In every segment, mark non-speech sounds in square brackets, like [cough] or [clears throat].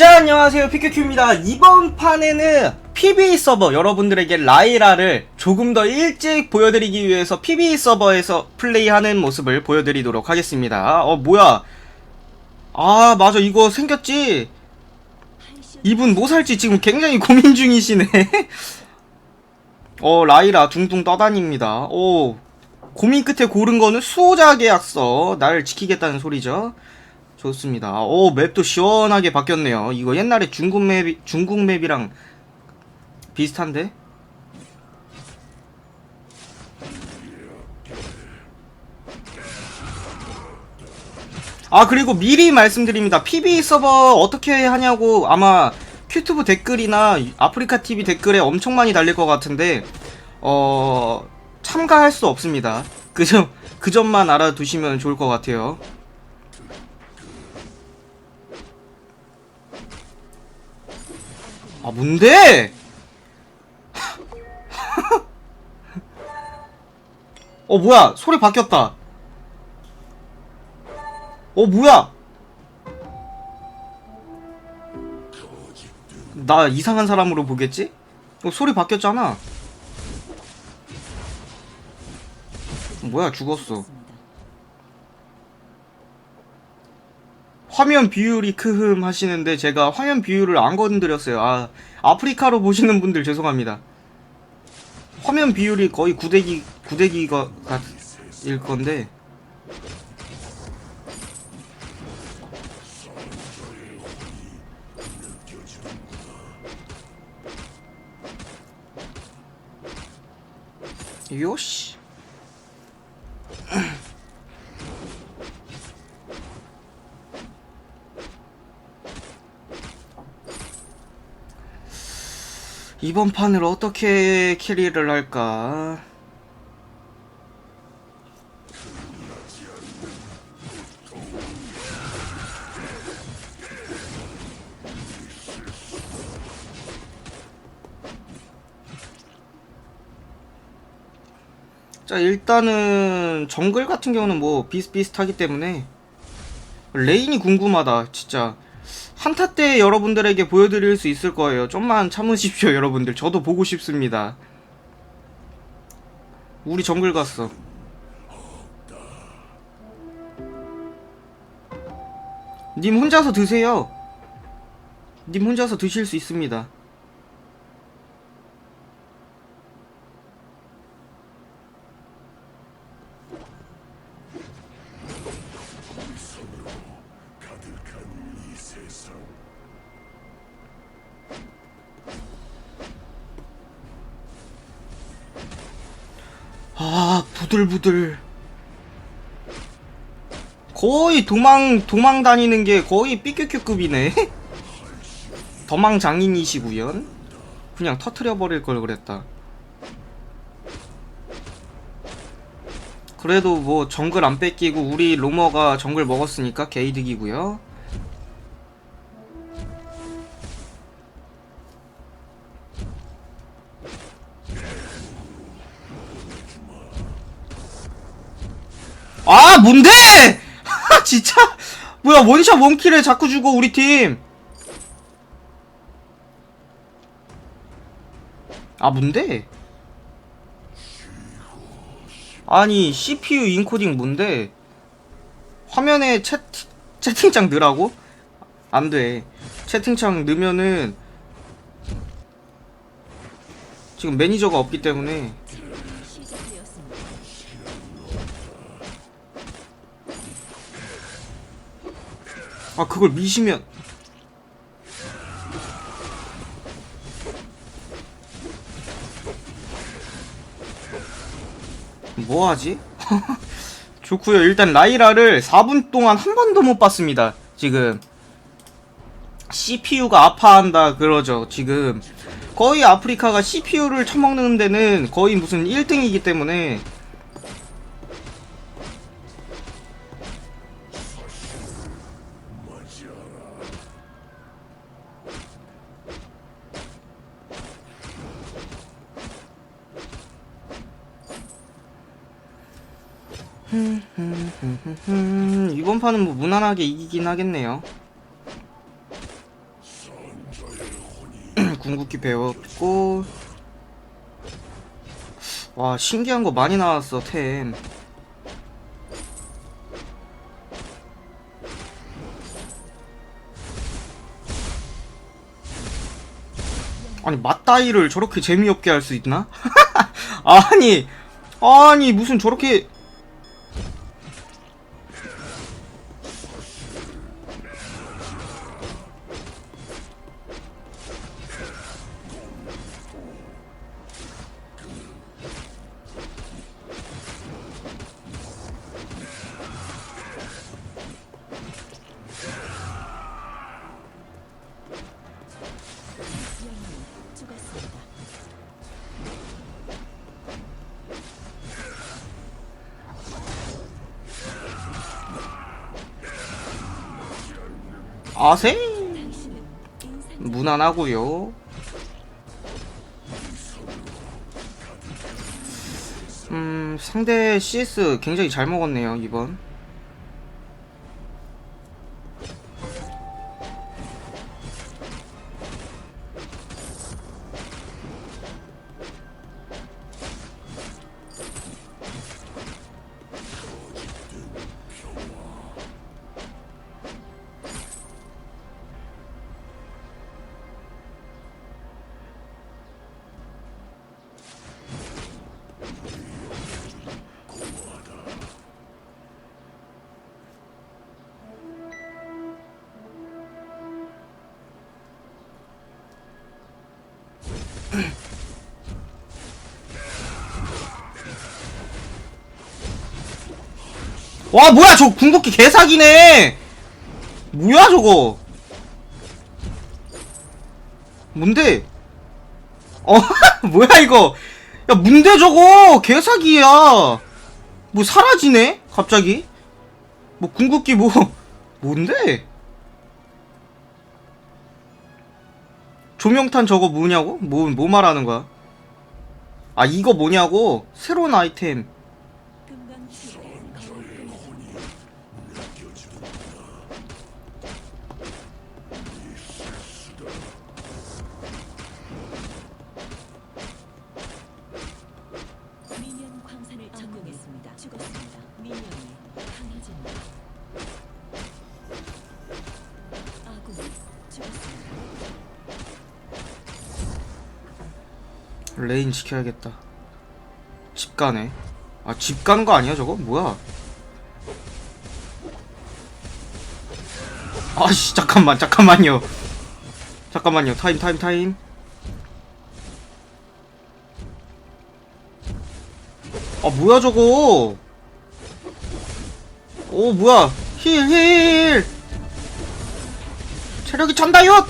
자 안녕하세요. 피큐큐입니다. 이번 판에는 PB 서버 여러분들에게 라이라를 조금 더 일찍 보여드리기 위해서 PB 서버에서 플레이하는 모습을 보여드리도록 하겠습니다. 어 뭐야? 아 맞아. 이거 생겼지? 이분 뭐 살지? 지금 굉장히 고민 중이시네. [laughs] 어 라이라 둥둥 떠다닙니다. 오 고민 끝에 고른 거는 수호자 계약서. 나를 지키겠다는 소리죠 좋습니다. 오, 맵도 시원하게 바뀌었네요. 이거 옛날에 중국 맵, 중국 맵이랑 비슷한데? 아, 그리고 미리 말씀드립니다. PB 서버 어떻게 하냐고 아마 큐튜브 댓글이나 아프리카 TV 댓글에 엄청 많이 달릴 것 같은데, 어, 참가할 수 없습니다. 그 점, 그 점만 알아두시면 좋을 것 같아요. 아 뭔데? [laughs] 어 뭐야? 소리 바뀌었다. 어 뭐야? 나 이상한 사람으로 보겠지? 어, 소리 바뀌었잖아. 뭐야 죽었어 화면 비율이 크흠 하시는데 제가 화면 비율을 안 건드렸어요. 아, 아프리카로 보시는 분들 죄송합니다. 화면 비율이 거의 9대기, 9대기가, 일 건데. 요시. 이번 판을 어떻게 캐리를 할까? 자, 일단은 정글 같은 경우는 뭐 비슷비슷하기 때문에 레인이 궁금하다, 진짜. 한타 때 여러분들에게 보여드릴 수 있을 거예요. 좀만 참으십시오, 여러분들. 저도 보고 싶습니다. 우리 정글 갔어. 님 혼자서 드세요. 님 혼자서 드실 수 있습니다. 부들부들. 거의 도망, 도망 다니는 게 거의 삐규큐급이네? [laughs] 더망 장인이시구연? 그냥 터트려 버릴 걸 그랬다. 그래도 뭐 정글 안 뺏기고 우리 로머가 정글 먹었으니까 게이득이고요. 아 뭔데? [laughs] 진짜 뭐야 원샷 원킬에 자꾸 주고 우리 팀. 아 뭔데? 아니 CPU 인코딩 뭔데? 화면에 채, 채팅창 넣으라고? 안 돼 채팅창 넣으면은 지금 매니저가 없기 때문에 아 그걸 미시면. 뭐하지? [laughs] 좋구요. 일단 라이라를 4분 동안 한 번도 못 봤습니다. 지금. CPU가 아파한다 그러죠 지금. 거의 아프리카가 CPU를 처먹는 데는 거의 무슨 1등이기 때문에 이번 판은 뭐 무난하게 이기긴 하겠네요. [clears throat] 궁극기 배웠고 와 신기한 거 많이 나왔어 템 아니 맞다이를 저렇게 재미없게 할 수 있나? [laughs] 아니 아니 무슨 저렇게 아세 무난하고요. 음 상대 CS 굉장히 잘 먹었네요 이번. 와 뭐야 저 궁극기 개사기네. 뭐야 저거? 뭔데? 어 [laughs] 뭐야 이거? 야 뭔데 저거 개사기야. 뭐 사라지네 갑자기? 뭐 궁극기 뭐 [laughs] 뭔데? 조명탄 저거 뭐냐고? 뭐, 뭐 말하는 거야? 아, 이거 뭐냐고? 새로운 아이템. 레인 지켜야겠다. 집 가네. 아, 집 간 거 아니야, 저거? 뭐야? 아씨, 잠깐만, 잠깐만요. 잠깐만요. 타임, 타임, 타임. 아, 뭐야, 저거? 오, 뭐야. 힐, 힐! 체력이 찬다 요!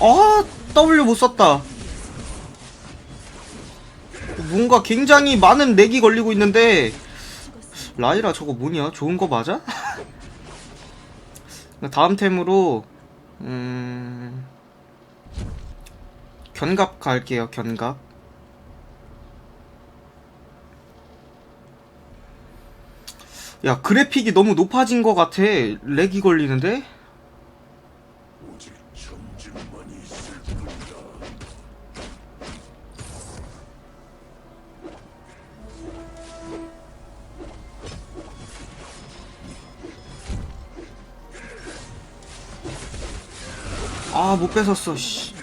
아, W 못 썼다. 뭔가 굉장히 많은 렉이 걸리고 있는데, 라이라 저거 뭐냐? 좋은 거 맞아? [laughs] 다음 템으로, 음, 견갑 갈게요, 견갑. 야, 그래픽이 너무 높아진 것 같아. 렉이 걸리는데? 아, 못 뺏었어, 씨.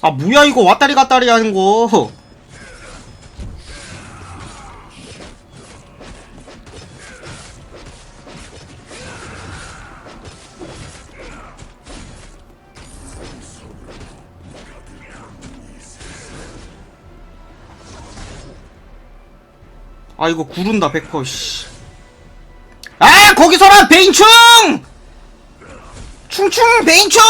아, 뭐야, 이거 왔다리 갔다리 하는 거. 아 이거 구른다 백퍼 씨. 아 거기서라 베인충! 충충 베인충!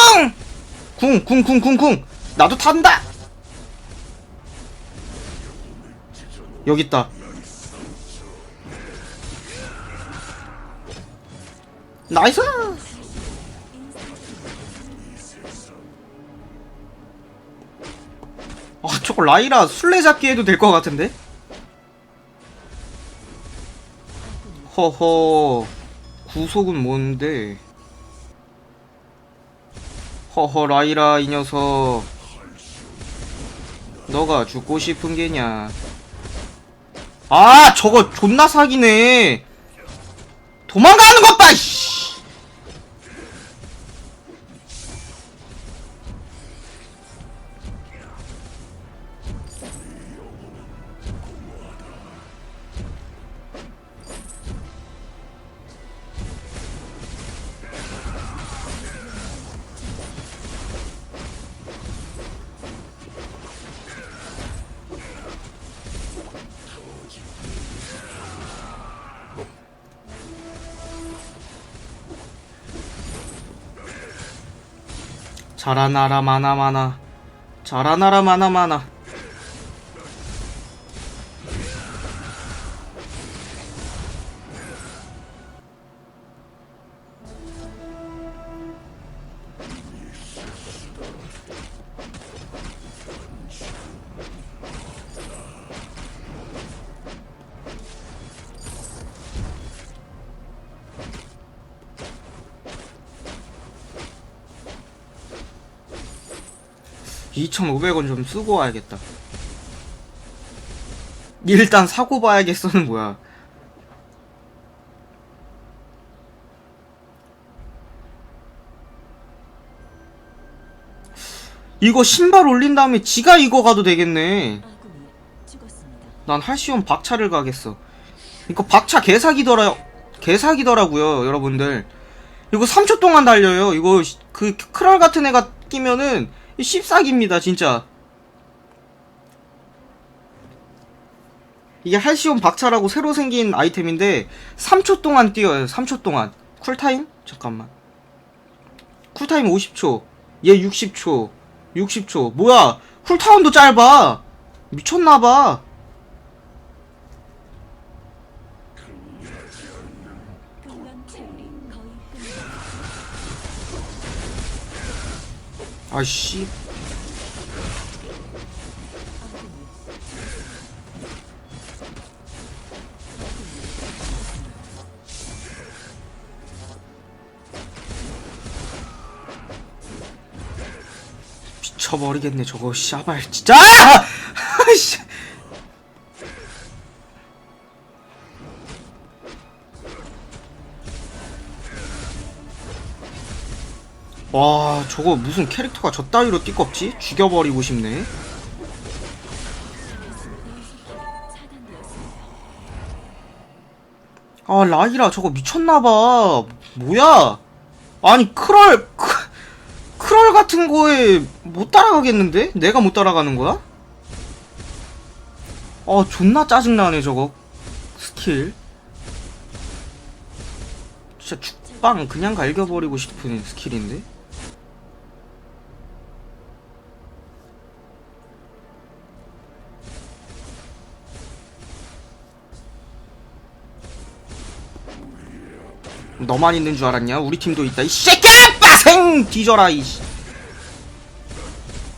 쿵쿵쿵쿵쿵 나도 탄다. 여기 있다. 나이스! 아, 저거 라이라 술래잡기 해도 될 것 같은데? 허허, 구속은 뭔데? 허허, 라이라, 이 녀석. 너가 죽고 싶은 게냐? 아, 저거 존나 사기네. 도망가는 것 봐, 자라나라 마나마나. 자라나라 마나마나 좀 쓰고 와야겠다 일단 사고 봐야겠어는 뭐야 이거 신발 올린 다음에 지가 이거 가도 되겠네. 난 할시온 박차를 가겠어. 이거 박차 개사기더라, 개사기더라고요, 여러분들. 이거 3초 동안 달려요. 이거 시- 그 크럴 같은 애가 끼면은 씹사기입니다, 진짜. 이게 할시온 박차라고 새로 생긴 아이템인데 3초 동안 뛰어요. 3초 동안. 쿨타임? 잠깐만. 쿨타임 50초. 얘 60초. 60초. 뭐야? 쿨타임도 짧아. 거의 끝났습니다. 아씨. 미쳐버리겠네 저거 씨발 진짜 아! [laughs] 씨. 와 저거 무슨 캐릭터가 저 따위로 띠껍지? 죽여버리고 싶네. 아 라이라 저거 미쳤나봐 뭐야 아니 크럴 크, 크럴 같은 거에 못 따라가겠는데? 내가 못 따라가는 거야? 아 존나 짜증나네 저거 스킬 진짜 죽방 그냥 갈겨버리고 싶은 스킬인데? 너만 있는 줄 알았냐? 우리 팀도 있다. 이 새끼야! 빠생! 뒤져라, 이씨.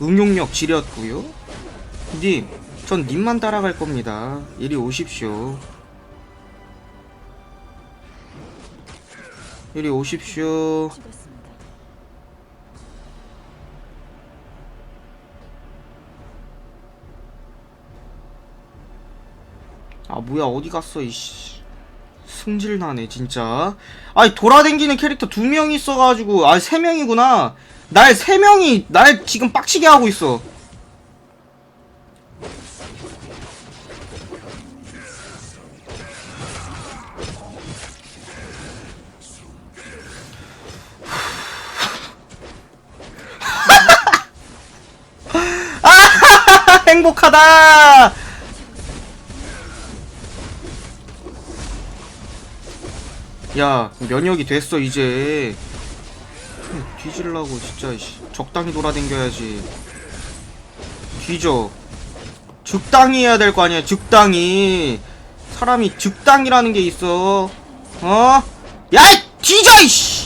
응용력 지렸고요 님, 전 님만 따라갈 겁니다. 이리 오십시오. 이리 오십시오. 아, 뭐야, 어디 갔어, 이씨. 승질 나네, 진짜. 아니, 돌아댕기는 캐릭터 두 명 있어가지고, 아, 세 명이구나. 날 세 명이, 날 지금 빡치게 하고 있어. 아, [laughs] 행복하다! 야 면역이 됐어 이제 뒤질라고 진짜 이씨. 적당히 돌아댕겨야지 뒤져 적당히 해야 될 거 아니야 적당히 사람이 적당이라는 게 있어 어? 야! 이 뒤져 이씨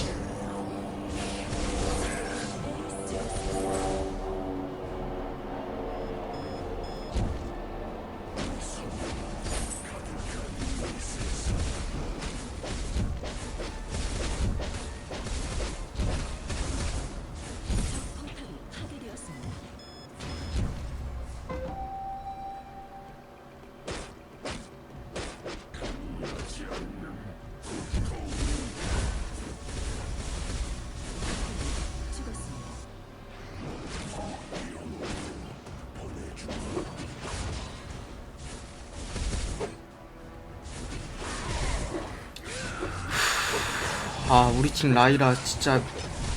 아 우리 팀 라이라 진짜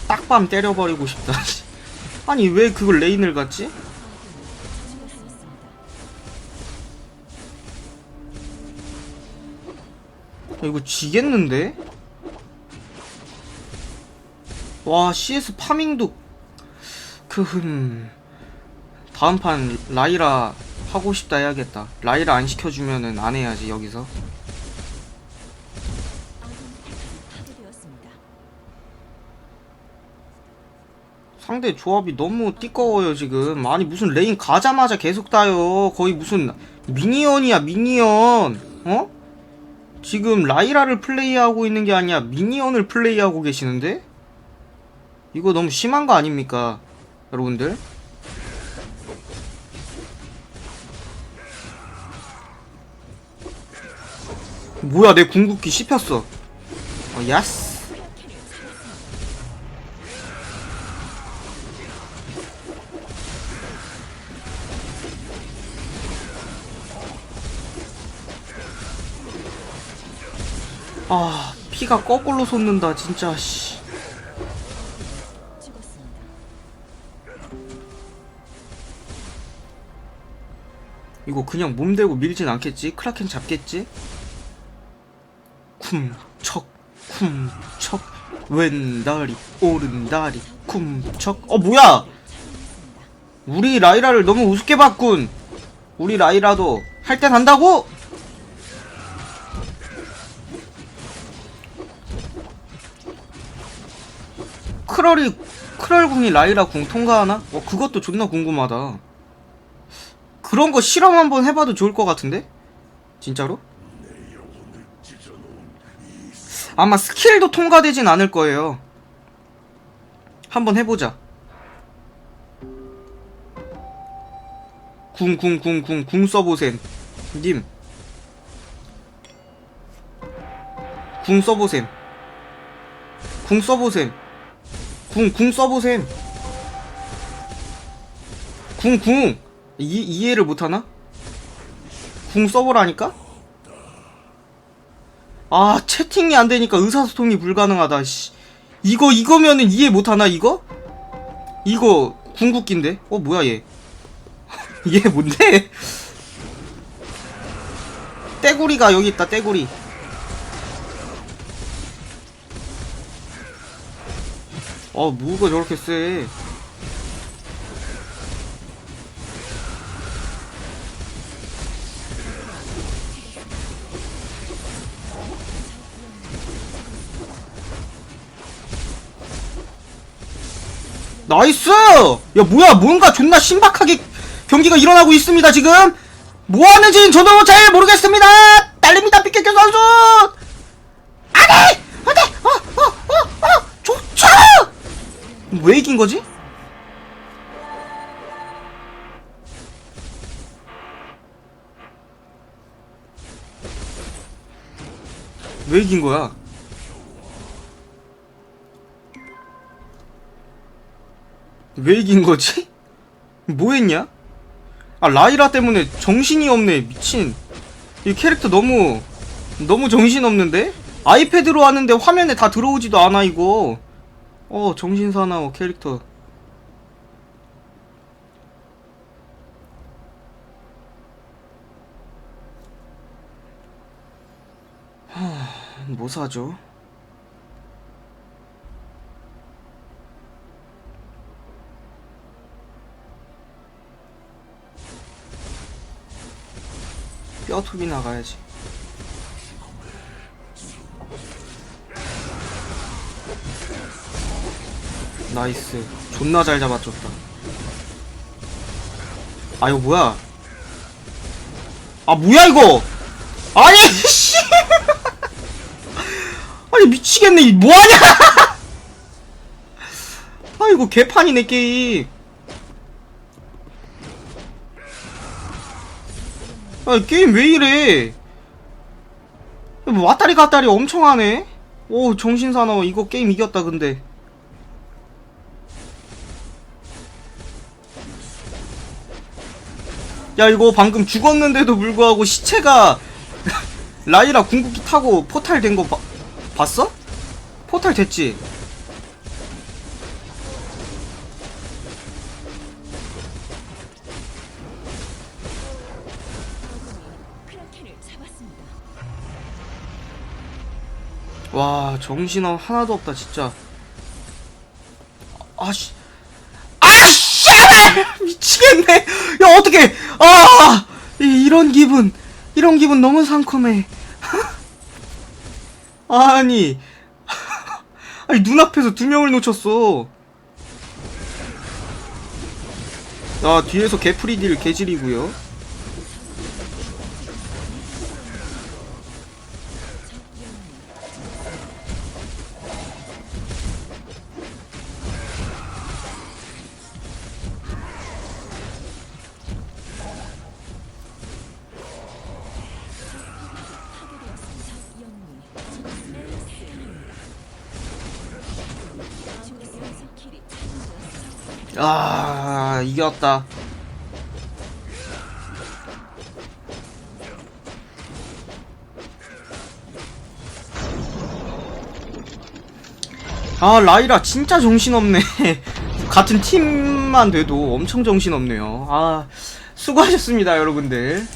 딱밤 때려버리고 싶다. [laughs] 아니 왜 그걸 레인을 갔지? 야, 이거 지겠는데? 와 CS 파밍도. 그흠. 다음 판 라이라 하고 싶다 해야겠다. 라이라 안 시켜주면은 안 해야지 여기서 상대 조합이 너무 띠꺼워요 지금 아니 무슨 레인 가자마자 계속 따요 거의 무슨 미니언이야 미니언 어? 지금 라이라를 플레이하고 있는 게 아니야 미니언을 플레이하고 계시는데? 이거 너무 심한 거 아닙니까 여러분들? 뭐야 내 궁극기 씹혔어 어 야스 아 피가 거꾸로 솟는다 진짜 씨. 이거 그냥 몸 대고 밀진 않겠지? 크라켄 잡겠지? 쿰척 쿰척 왼다리 오른다리 쿰척 어 뭐야 우리 라이라를 너무 우습게 봤군 우리 라이라도 할 땐 한다고? 크럴이 크럴궁이 라이라 궁 통과하나? 어 그것도 존나 궁금하다 그런 거 실험 한번 해봐도 좋을 것 같은데? 진짜로? 아마 스킬도 통과되진 않을 거예요. 한번 해보자. 궁, 궁, 궁, 궁, 궁 써보셈. 님. 궁 써보셈. 궁 써보셈. 궁, 궁 써보셈. 궁, 궁. 이, 이해를 못하나? 궁 써보라니까? 아 채팅이 안 되니까 의사소통이 불가능하다 씨. 이거 이거면은 이해 못하나 이거? 이거 궁극기인데? 어 뭐야 얘? [laughs] 얘 뭔데? [laughs] 떼구리가 여기 있다 떼구리 어 뭐가 저렇게 세. 나이스! 야 뭐야 뭔가 존나 신박하게 경기가 일어나고 있습니다 지금. 뭐 하는지는 저도 잘 모르겠습니다. 딸립니다 삐깨깨 선수! 안돼 안돼 어어어어 좋죠 왜 이긴 거지? 왜 이긴 거야? 왜 이긴 거지? [laughs] 뭐 했냐? 아, 라이라 때문에 정신이 없네, 미친. 이 캐릭터 너무, 너무 정신 없는데? 아이패드로 하는데 화면에 다 들어오지도 않아, 이거. 어, 정신사나워, 캐릭터. 하, 뭐 사죠? 뼈투비 나가야지. 나이스. 존나 잘 잡아줬다. 아 이거 뭐야? 아 뭐야 이거? 아니 [laughs] 씨! 아니 미치겠네. 이 뭐하냐? [laughs] 아 이거 개판이네 게임. 아 게임 왜 이래? 뭐 왔다리 갔다리 엄청 하네? 오 정신사나워. 이거 게임 이겼다 근데 야 이거 방금 죽었는데도 불구하고 시체가 [laughs] 라이라 궁극기 타고 포탈 된 거 봤어? 포탈 됐지? 와 정신 하나도 없다 진짜. 아씨. 아씨 [laughs] 미치겠네. 야 어떻게 아 이- 이런 기분. 이런 기분 너무 상큼해. [laughs] 아니. [laughs] 아니 눈앞에서 두 명을 놓쳤어. 아 뒤에서 개프리딜 개질이고요 아 이겼다. 아 라이라 진짜 정신없네. [laughs] 같은 팀만 돼도 엄청 정신없네요. 아 수고하셨습니다 여러분들